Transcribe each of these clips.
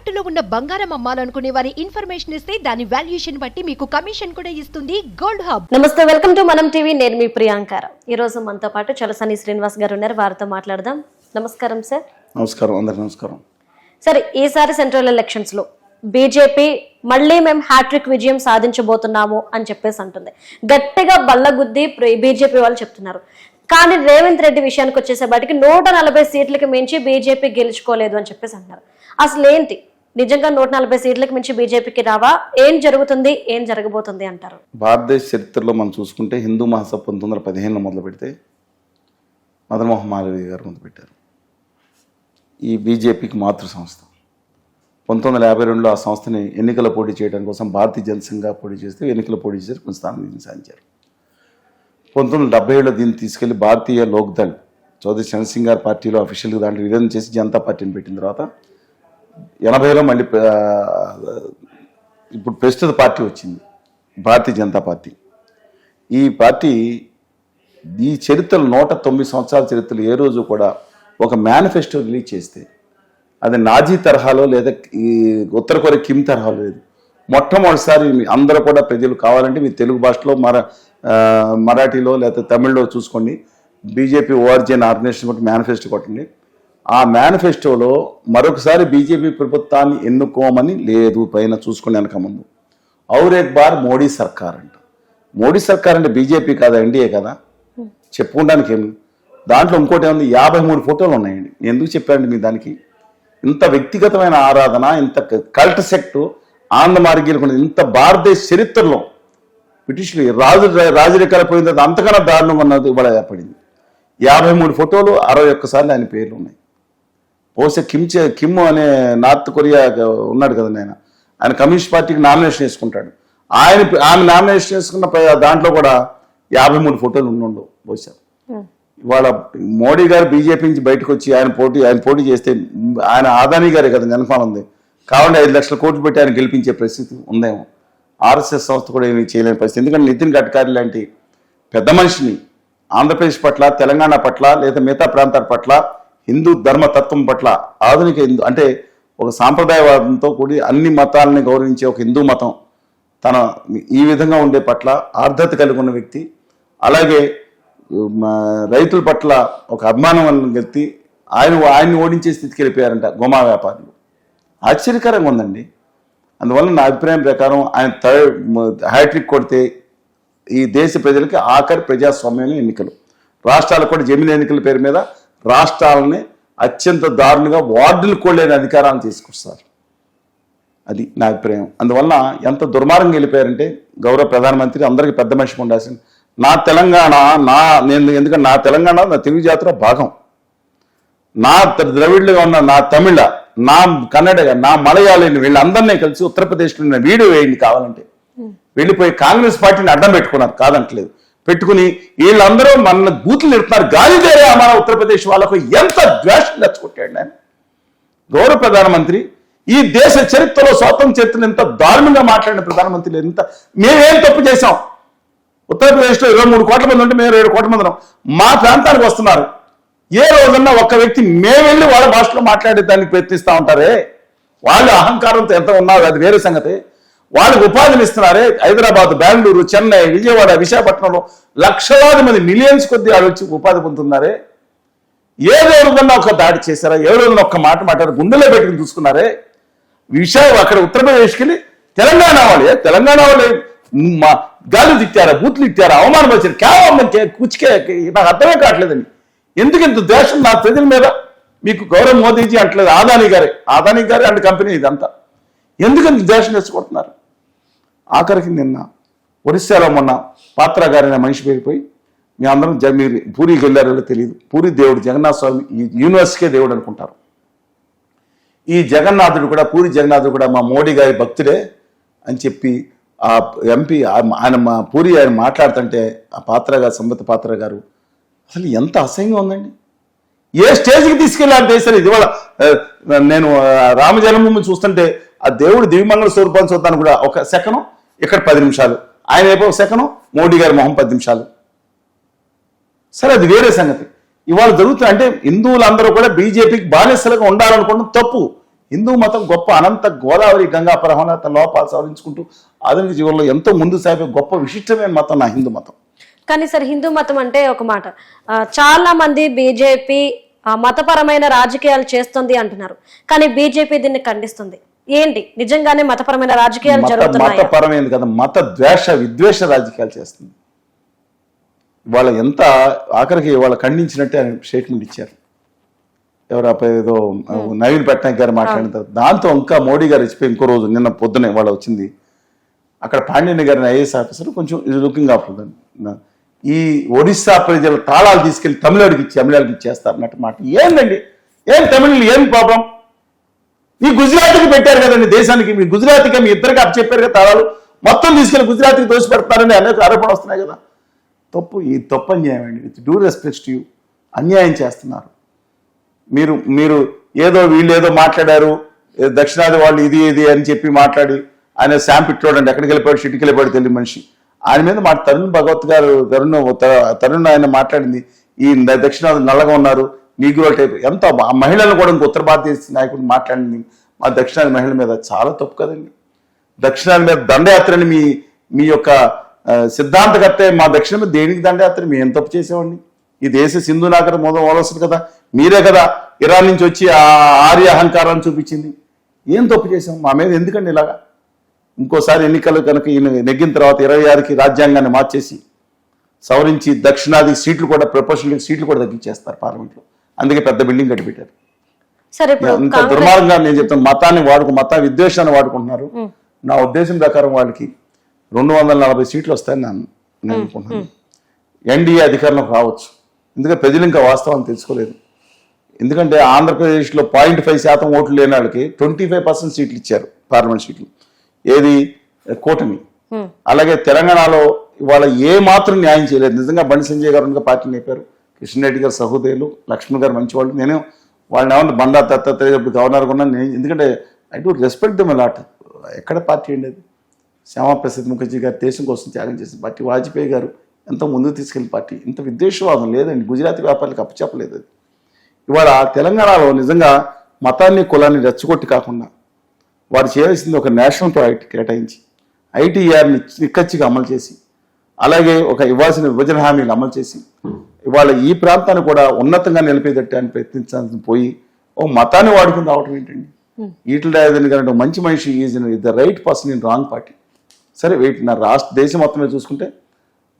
తాకట్టులో ఉన్న బంగారం అమ్మాలనుకునే వారి ఇన్ఫర్మేషన్ ఇస్తే దాని వాల్యుయేషన్ బట్టి మీకు కమిషన్ కూడా ఇస్తుంది గోల్డ్ హబ్. నమస్తే వెల్కమ్ టు మనం టీవీ. నేను మీ ప్రియాంకార ఈ రోజు మనతో పాటు చలసాని శ్రీనివాస్ గారు ఉన్నారు. వారితో మాట్లాడదాం. నమస్కారం సార్. నమస్కారం అందరికి నమస్కారం. సరే ఈసారి సెంట్రల్ ఎలక్షన్స్లో బీజేపీ మళ్ళీ మేము హ్యాట్రిక్ విజయం సాధించబోతున్నాము అని చెప్పేసి అంటుంది. గట్టిగా బల్లగుద్ది బీజేపీ వాళ్ళు చెప్తున్నారు. కానీ రేవంత్ రెడ్డి విషయానికి వచ్చేసేపాటికి నూట నలభై సీట్లకి మించి బీజేపీ గెలుచుకోలేదు అని చెప్పేసి అంటున్నారు. అసలు ఏంటి నిజంగా నూట నలభై సీట్లకు మించి బీజేపీకి రావా? ఏం జరుగుతుంది? ఏం జరగబోతుంది అంటారు? భారతదేశ చరిత్రలో మనం చూసుకుంటే హిందూ మహాసభ పంతొమ్మిది వందల పదిహేనులో మొదలు పెడితే మదన్మోహన్ మాలవీయ గారు మొదలుపెట్టారు ఈ బీజేపీకి మాతృ సంస్థ. పంతొమ్మిది వందల యాభై రెండులో ఆ సంస్థని ఎన్నికల పోటీ చేయడం కోసం భారతీయ జనసంఘ పోటీ చేస్తే ఎన్నికల పోటీ చేసి కొంచెం స్థానం సాధించారు. పంతొమ్మిది వందల డెబ్బై ఏడులో దీన్ని తీసుకెళ్ళి భారతీయ లోక్దళ్ చౌదరి చంద్రసింగ్ గారి పార్టీలో అఫీషియల్గా దాంట్లో విలీనం చేసి జనతా పార్టీని పెట్టిన తర్వాత ఎనభైలో మళ్ళీ ఇప్పుడు ప్రస్తుత పార్టీ వచ్చింది భారతీయ జనతా పార్టీ. ఈ పార్టీ ఈ చరిత్రలు నూట తొమ్మిది సంవత్సరాల చరిత్రలు ఏ రోజు కూడా ఒక మేనిఫెస్టో రిలీజ్ చేస్తే అది నాజీ తరహాలో లేదా ఈ ఉత్తర కొరియా కిమ్ తరహాలో లేదు. మొట్టమొదటిసారి అందరూ కూడా ప్రజలు కావాలంటే మీ తెలుగు భాషలో మరా మరాఠీలో లేదా తమిళ్ళో చూసుకోండి. BJP O R G N organisation కొట్టి మేనిఫెస్టో కొట్టండి. ఆ మేనిఫెస్టోలో మరొకసారి బీజేపీ ప్రభుత్వాన్ని ఎన్నుకోమని లేదు పైన చూసుకుని వెనక ముందు. ఔరేక్ బార్ మోడీ సర్కార్ అంట మోడీ సర్కార్ అంటే బీజేపీ కాదా ఎన్డీఏ కదా? చెప్పుకోవడానికి ఏమి దాంట్లో ఇంకోటి ఏముంది? యాభై మూడు ఫోటోలు ఉన్నాయండి. ఎందుకు చెప్పానండి మీ దానికి? ఇంత వ్యక్తిగతమైన ఆరాధన ఇంత కల్ట్ సెక్ట్ ఆనంద మార్గీలకు ఇంత భారతదేశ చరిత్రలో బ్రిటిష్లు రాజు రాజరికాల పోయిన తర్వాత అంతకన్నా దారుణం ఉన్నది ఇవాళ ఏర్పడింది. యాభై మూడు ఫోటోలు అరవై ఒక్కసార్లు ఆయన పేర్లు ఉన్నాయి. బహుశా కిమ్ చే కిమ్ అనే నార్త్ కొరియా ఉన్నాడు కదా ఆయన ఆయన కమ్యూనిస్ట్ పార్టీకి నామినేషన్ వేసుకుంటాడు. ఆయన ఆమె నామినేషన్ వేసుకున్న ప- దాంట్లో కూడా యాభై మూడు ఫోటోలు ఉండుండవు బహుశా. ఇవాళ మోడీ గారు బీజేపీ నుంచి బయటకు వచ్చి ఆయన పోటీ ఆయన పోటీ చేస్తే ఆయన ఆదాని గారే కదా జనపాలం ఉంది. కావాలంటే ఐదు లక్షల కోట్లు పెట్టి ఆయన గెలిపించే పరిస్థితి ఉందేమో. ఆర్ఎస్ఎస్ సంస్థ కూడా ఏమీ చేయలేని పరిస్థితి. ఎందుకంటే నితిన్ గడ్కరీ లాంటి పెద్ద మనిషిని ఆంధ్రప్రదేశ్ పట్ల తెలంగాణ పట్ల లేదా మిగతా ప్రాంతాల పట్ల హిందూ ధర్మతత్వం పట్ల ఆధునిక హిందూ అంటే ఒక సాంప్రదాయవాదంతో కూడి అన్ని మతాలని గౌరవించే ఒక హిందూ మతం తన ఈ విధంగా ఉండే పట్ల ఆర్ద్రత కలిగి ఉన్న వ్యక్తి. అలాగే మా రైతుల పట్ల ఒక అభిమానం ఉన్న వ్యక్తి. ఆయన ఆయన్ని ఓడించే స్థితికి వెళ్ళిపోయారంట గోమా వ్యాపారులు. ఆశ్చర్యకరంగా ఉందండి. అందువల్ల నా అభిప్రాయం ప్రకారం ఆయన థర్డ్ హ్యాట్రిక్ కొడితే ఈ దేశ ప్రజలకి ఆఖరి ప్రజాస్వామ్యమైన ఎన్నికలు. రాష్ట్రాలకు కూడా జమీన్ ఎన్నికల పేరు మీద రాష్ట్రాలని అత్యంత దారుణంగా వార్డులు కోలేని అధికారాలను తీసుకొస్తారు. అది నా అభిప్రాయం. అందువల్ల ఎంత దుర్మార్గంగా వెళ్ళిపోయారంటే గౌరవ ప్రధానమంత్రి అందరికీ పెద్ద మనిషికి ఉండాల్సింది నా తెలంగాణ నా నేను ఎందుకంటే నా తెలంగాణ నా తెలుగు జాతిలో భాగం. నా ద్రవిడులుగా ఉన్న నా తమిళ నా కన్నడ నా మలయాళీని వీళ్ళందరినీ కలిసి ఉత్తరప్రదేశ్లో ఉన్న వీడియో వేయండి కావాలంటే. వెళ్ళిపోయి కాంగ్రెస్ పార్టీని అడ్డం పెట్టుకున్నారు. కాదంటలేదు. పెట్టుకుని వీళ్ళందరూ మన బూతులు నిడుతున్నారు గాలి దేరే మన ఉత్తరప్రదేశ్ వాళ్ళకు ఎంత ద్వేషం తెచ్చుకుంటాడు ఆయన గౌరవ ప్రధానమంత్రి ఈ దేశ చరిత్రలో స్వాతంత్ర చరిత్రను ఎంత దారుణంగా మాట్లాడిన ప్రధానమంత్రి ఎంత మేమేం తప్పు చేశాం? ఉత్తరప్రదేశ్లో ఇరవై మూడు కోట్ల మంది ఉంటే మేము ఏడు కోట్ల మంది ఉన్నాం. మా ప్రాంతానికి వస్తున్నారు. ఏ రోజన్నా ఒక్క వ్యక్తి మేము వెళ్ళి వాళ్ళ భాషలో మాట్లాడే దానికి ప్రయత్నిస్తూ ఉంటారే. వాళ్ళు అహంకారంతో ఎంత ఉన్నారు అది వేరే సంగతి. వాళ్ళకి ఉపాధిని ఇస్తున్నారే హైదరాబాద్ బెంగళూరు చెన్నై విజయవాడ విశాఖపట్నంలో లక్షలాది మంది మిలియన్స్ కొద్ది వాళ్ళు వచ్చి ఉపాధి పొందుతున్నారే? ఏ రోజున ఒక దాడి చేశారా? ఏ రోజున ఒక్క మాట మాట్లాడారు గుండెలో పెట్టుకుని చూసుకున్నారే? విషయం అక్కడ ఉత్తరప్రదేశ్కి వెళ్ళి తెలంగాణ వాళ్ళు తెలంగాణ వాళ్ళు మా గాలి తిట్టారా బూట్లు తిట్టారా అవమానం వచ్చారు కేవలం కుచికే నాకు అర్థమే కావట్లేదండి. ఎందుకు ఇంత దేశం నా ప్రజల మీద? మీకు గౌరవ్ మోదీజీ అంటలేదు ఆదాని గారే. ఆదాని గారే అండ్ కంపెనీ ఇదంతా. ఎందుకు ఇంత దేశం తెచ్చుకుంటున్నారు? ఆఖరికి నిన్న ఒరిస్సాలో మొన్న పాత్ర గారిన మనిషి పెరిగిపోయి మీ అందరం మీరు పూరికి వెళ్ళారో తెలియదు. పూరి దేవుడు జగన్నాథ స్వామి ఈ యూనివర్స్కే దేవుడు అనుకుంటారు. ఈ జగన్నాథుడు కూడా పూరి జగన్నాథుడు కూడా మా మోడీ గారి భక్తుడే అని చెప్పి ఆ ఎంపీ ఆయన మా పూరి ఆయన మాట్లాడుతుంటే ఆ పాత్ర గారు సంబత పాత్ర గారు అసలు ఎంత అసహ్యంగా ఉందండి. ఏ స్టేజ్కి తీసుకెళ్ళారు దేశాలు ఇది ఇవాళ నేను ఆ, రామ జన్మభూమి చూస్తుంటే ఆ దేవుడు దివిమంగళ స్వరూపాన్ని చూద్దాను కూడా ఒక సెకను ఇక్కడ పది నిమిషాలు. ఆయన అయిపోయి సెకను మోడీ గారి మొహం పది నిమిషాలు. సరే అది వేరే సంగతి. ఇవాళ జరుగుతుంది అంటే హిందువులందరూ కూడా బీజేపీకి బానిసలుగా ఉండాలనుకోవడం తప్పు. హిందూ మతం గొప్ప అనంత గోదావరి గంగా ప్రవహణత లోపాలు సవరించుకుంటూ ఆధునిక జీవనంలో ఎంతో ముందు సాగే గొప్ప విశిష్టమైన మతం నా హిందూ మతం. కానీ సార్ హిందూ మతం అంటే ఒక మాట. చాలా మంది బీజేపీ మతపరమైన రాజకీయాలు చేస్తుంది అంటున్నారు. కానీ బీజేపీ దీన్ని ఖండిస్తుంది. ఏంటి? నిజంగానే మతపరమైన రాజకీయాలు జరుగుతున్నాయా? మతపరమైనది కదా. మత ద్వేష విద్వేష రాజకీయాలు చేస్తుంది. వాళ్ళ ఎంత ఆఖరికి వాళ్ళ ఖండించినట్టే ఆయన స్టేట్మెంట్ ఇచ్చారు. ఎవరు ఏదో నవీన్ పట్నాయక్ గారు మాట్లాడిన తర్వాత దాంతో ఇంకా మోడీ గారు ఇచ్చిపోయి ఇంకో రోజు నిన్న పొద్దునే వాళ్ళు వచ్చింది. అక్కడ పాండ్యని గారిని ఐఏఎస్ ఆఫీసర్ కొంచెం ఇది లుకింగ్ ఆఫ్ ఈ ఒడిస్సా ప్రజల తాళాలు తీసుకెళ్ళి తమిళడికి ఇచ్చి తమిళడికి ఇచ్చేస్తారు అన్నట్టు మాట. ఏందండి? ఏం తమిళ ఏం ప్రాబ్లం ఈ గుజరాత్కి పెట్టారు కదండి దేశానికి. మీ గుజరాత్కి మీ ఇద్దరికి అప్పచెప్పారు కదా తాళాలు. మొత్తం తీసుకెళ్ళి గుజరాత్కి దోషి పెడతారని అనేక ఆరోపణలు వస్తున్నాయి కదా. తప్పు ఈ తప్పు అన్యాయం అండి. విత్ డ్యూ రెస్పెక్ట్ యూ అన్యాయం చేస్తున్నారు. మీరు మీరు ఏదో వీళ్ళు ఏదో మాట్లాడారు దక్షిణాది వాళ్ళు ఇది ఇది అని చెప్పి మాట్లాడి ఆయన శాంప్ ఇట్లోడండి ఎక్కడికి వెళ్ళిపోయాడు షిట్కి వెళ్ళిపోయాడు తెలియని మనిషి. ఆయన మీద మా తరుణ్ భగవత్ గారు తరుణ్ త- తరుణ్ ఆయన మాట్లాడింది ఈ దక్షిణాది నల్లగా ఉన్నారు నీగ్రో టైప్ ఎంత ఆ మహిళలను కూడా ఇంకో ఉత్తర భారతదేశ నాయకుడు మాట్లాడింది. మా దక్షిణాది మహిళల మీద చాలా తప్పు కదండి. దక్షిణాది మీద దండయాత్రని మీ మీ యొక్క ఆ, సిద్ధాంతకర్తే మా దక్షిణ మీద దేనికి దండయాత్ర? మేము తప్పు చేసేవాడిని? ఈ దేశ సింధు నాగర మొదలు మొదలొస్తుంది కదా మీరే కదా ఇరాన్ నుంచి వచ్చి ఆ ఆర్య అహంకారాన్ని చూపించింది. ఏం తప్పు చేసాం? మా మీద ఎందుకండి ఇలాగా? ఇంకోసారి ఎన్నికలు కనుక ఈయన నెగ్గిన తర్వాత ఇరవై ఆరుకి రాజ్యాంగాన్ని మార్చేసి సవరించి దక్షిణాది సీట్లు కూడా ప్రపోర్షనల్ సీట్లు కూడా తగ్గించేస్తారు పార్లమెంట్లో. అందుకే పెద్ద బిల్డింగ్ కట్టి పెట్టారు. సార్ ఇప్పుడు అంత కాంగ్రెస్ దుర్మార్గంగా నేను చెప్తాను మతాన్ని వాడుకు మత విద్వేషాన్ని వాడుకుంటున్నారు. నా ఉద్దేశం ప్రకారం వాళ్ళకి రెండు వందల నలభై సీట్లు వస్తాయని నేను నేను అనుకుంటున్నాను. ఎన్డీఏ అధికారంలోకి రావచ్చు. ఎందుకంటే ప్రజలు ఇంకా వాస్తవాన్ని తెలుసుకోలేదు. ఎందుకంటే ఆంధ్రప్రదేశ్లో పాయింట్ ఫైవ్ శాతం ఓట్లు లేని వాళ్ళకి ట్వంటీ ఫైవ్ పర్సెంట్ సీట్లు ఇచ్చారు పార్లమెంట్ సీట్లు. ఏది? కూటమి. అలాగే తెలంగాణలో ఇవాళ ఏ మాత్రం న్యాయం చేయలేదు. నిజంగా బండి సంజయ్ గారు పార్టీ నేపారు కిషన్ రెడ్డి గారు సహోదరులు లక్ష్మణ్ గారు మంచివాళ్ళు. నేను వాళ్ళని ఏమన్నా బండా దత్తాత్రేయ ఇప్పుడు గవర్నర్ కూడా నేను ఎందుకంటే I don't respect them lot ఎక్కడ పార్టీ అండి అది శ్యామాప్రసాద్ ముఖర్జీ గారు దేశం కోసం త్యాగం చేసిన పార్టీ. వాజ్పేయి గారు ఎంత ముందుకు తీసుకెళ్ళిన పార్టీ. ఇంత విద్వేషవాదం లేదండి. గుజరాతీ వ్యాపారులకు అప్పచెప్పలేదు అది. ఇవాళ తెలంగాణలో నిజంగా మతాన్ని కులాన్ని రెచ్చగొట్టి కాకుండా వారు చేయాల్సింది ఒక నేషనల్ ప్రాజెక్ట్ కేటాయించి ఐటీఆర్ని నిక్కచ్చిగా అమలు చేసి అలాగే ఒక ఇవ్వాల్సిన విభజన హామీలు అమలు చేసి ఇవాళ ఈ ప్రాంతాన్ని కూడా ఉన్నతంగా నిలిపేటట్టు అని ప్రయత్నించాల్సి పోయి ఓ మతాన్ని వాడుకుని రావటం ఏంటండి? ఈటల రాజధాని గారు మంచి మనిషి is the right person in wrong party. సరే వెయిట్ నా రాష్ట్ర దేశం మొత్తం మీద చూసుకుంటే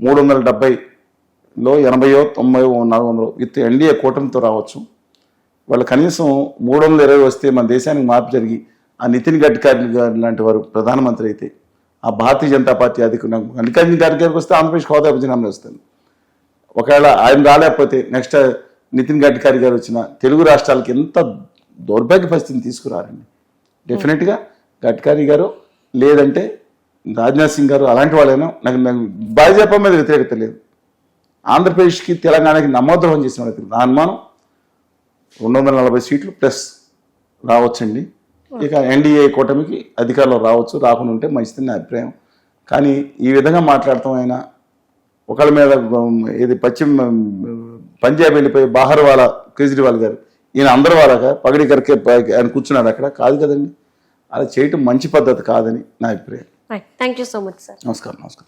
మూడు వందల డెబ్బైలో ఎనభైయో తొంభై నాలుగు వందలు విత్ ఎన్డీఏ కూటమితో రావచ్చు. వాళ్ళు కనీసం మూడు వందల ఇరవై వస్తే మన దేశానికి మార్పు జరిగి ఆ నితిన్ గడ్కరీ గారు లాంటి వారు ప్రధానమంత్రి అయితే ఆ భారతీయ జనతా పార్టీ అధికారి మల్లికార్జున గారి గారికి వస్తే ఆంధ్రప్రదేశ్ హోదా విభజన వస్తుంది. ఒకవేళ ఆయన రాలేకపోతే నెక్స్ట్ నితిన్ గడ్కరీ గారు వచ్చిన తెలుగు రాష్ట్రాలకి ఎంత దౌర్భాగ్య పరిస్థితిని తీసుకురారండి. డెఫినెట్గా గడ్కరీ గారు లేదంటే రాజ్నాథ్ సింగ్ గారు అలాంటి వాళ్ళైనా నాకు నాకు భాజపా మీద వ్యతిరేకత లేదు. ఆంధ్రప్రదేశ్కి తెలంగాణకి నమోద్రోహం చేసిన వాళ్ళకి నా అనుమానం రెండు వందల నలభై సీట్లు ప్లస్ రావచ్చండి. ఇక ఎన్డీఏ కూటమికి అధికారంలో రావచ్చు రాకుండా ఉంటే మంచిది నా అభిప్రాయం. కానీ ఈ విధంగా మాట్లాడటం అయినా ఒకళ్ళ మీద ఇది పశ్చిమ పంజాబ్ వెళ్ళిపోయి బాహర్వాలా కేజ్రీవాల్ గారు ఈయన అందరి వాళ్ళగా పగడి కరికే ఆయన కూర్చున్నాడు అక్కడ. కాదు కదండి. అలా చేయటం మంచి పద్ధతి కాదని నా అభిప్రాయం. Thank you so much sir నమస్కారం నమస్కారం.